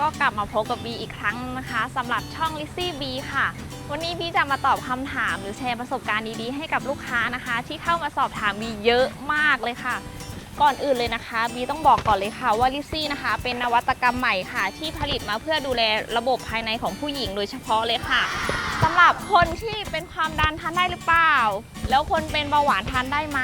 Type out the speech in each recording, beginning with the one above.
ก็กลับมาพบกับบีอีกครั้งนะคะสำหรับช่อง l i z z y B ค่ะ วันนี้บีจะมาตอบคำถามหรือแชร์ประสบการณ์ดีๆให้กับลูกค้านะคะ ที่เข้ามาสอบถามบีเยอะมากเลยค่ะ ก่อนอื่นเลยนะคะบีต้องบอกก่อนเลยค่ะว่า l i z z y นะคะ เป็นนวัตกรรมใหม่ค่ะ ที่ผลิตมาเพื่อดูแลระบบภายในของผู้หญิงโดยเฉพาะเลยค่ะสำหรับคนที่เป็นความดันทานได้หรือเปล่า แล้วคนเป็นเบาหวานทานได้ไหม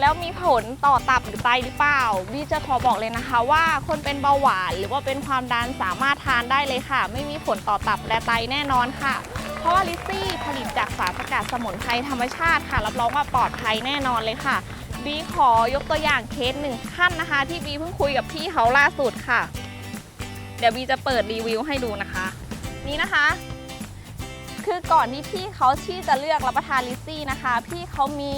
แล้วมีผลต่อตับหรือไตหรือเปล่าบีจะขอบอกเลยนะคะ ว่าคนเป็นเบาหวานหรือว่าเป็นความดันสามารถทานได้เลยค่ะ ไม่มีผลต่อตับและไตแน่นอนค่ะ เพราะว่าลิซซี่ผลิตจากสารสกัดสมุนไพรธรรมชาติค่ะรับรองว่าปลอดภัยแน่นอนเลยค่ะบีขอยกตัวอย่างเคสหนึ่งขั้นนะคะ ที่บีเพิ่งคุยกับพี่เขาล่าสุดค่ะ เดี๋ยวบีจะเปิดรีวิวให้ดูนะคะ นี่นะคะ คือก่อนที่พี่เขาที่จะเลือกรับประทานลิซซี่นะคะ พี่เขามี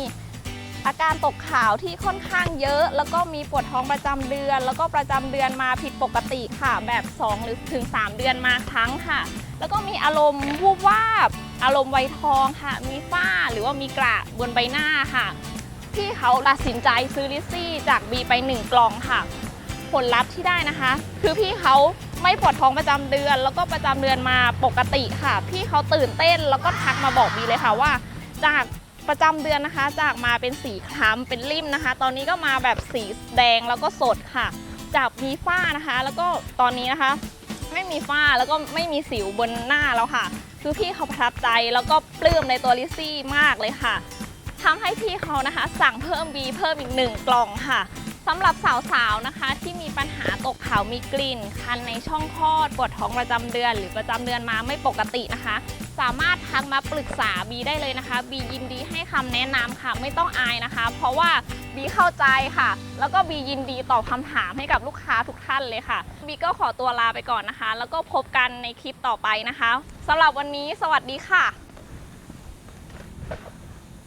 อาการตกขาวที่ค่อนข้างเยอะ แล้วก็มีปวดท้องประจำเดือน แล้วก็ประจำเดือนมาผิดปกติค่ะ แบบ2หรือถึง 3 เดือนมาครั้งค่ะ แล้วก็มีอารมณ์วูบวาบ อารมณ์ไวทองค่ะ มีฝ้าหรือว่ามีกระบนใบหน้าค่ะพี่เขาตัดสินใจซื้อลิซซี่จากบีไป 1 กล่องค่ะ ผลลัพธ์ที่ได้นะคะ คือพี่เขาไม่ปวดท้องประจำเดือน แล้วก็ประจำเดือนมาปกติค่ะ พี่เขาตื่นเต้นแล้วก็ทักมาบอกบีเลยค่ะว่า จาก ประจำเดือนนะคะ จากมาเป็นสีคล้ำเป็นริมนะคะ ตอนนี้ก็มาแบบสีแดงแล้วก็สดค่ะ จากมีฝ้านะคะ แล้วก็ตอนนี้นะคะ ไม่มีฝ้าแล้วก็ไม่มีสิวบนหน้าแล้วค่ะ คือพี่เขาประทับใจแล้วก็ปลื้มในตัวลิซซี่มากเลยค่ะทำให้พี่เขานะคะ สั่งเพิ่มบีเพิ่มอีกหนึ่งกล่องค่ะสำหรับสาวๆนะคะ ที่มีปัญหาตกขาวมีกลิ่น คันในช่องคลอดปวดท้องประจำเดือน หรือประจำเดือนมาไม่ปกตินะคะ สามารถทักมาปรึกษาบีได้เลยนะคะบียินดีให้คำแนะนำค่ะ ไม่ต้องอายนะคะ เพราะว่าบีเข้าใจค่ะ แล้วก็บียินดีตอบคำถามให้กับลูกค้าทุกท่านเลยค่ะบีก็ขอตัวลาไปก่อนนะคะ แล้วก็พบกันในคลิปต่อไปนะคะสำหรับวันนี้สวัสดีค่ะ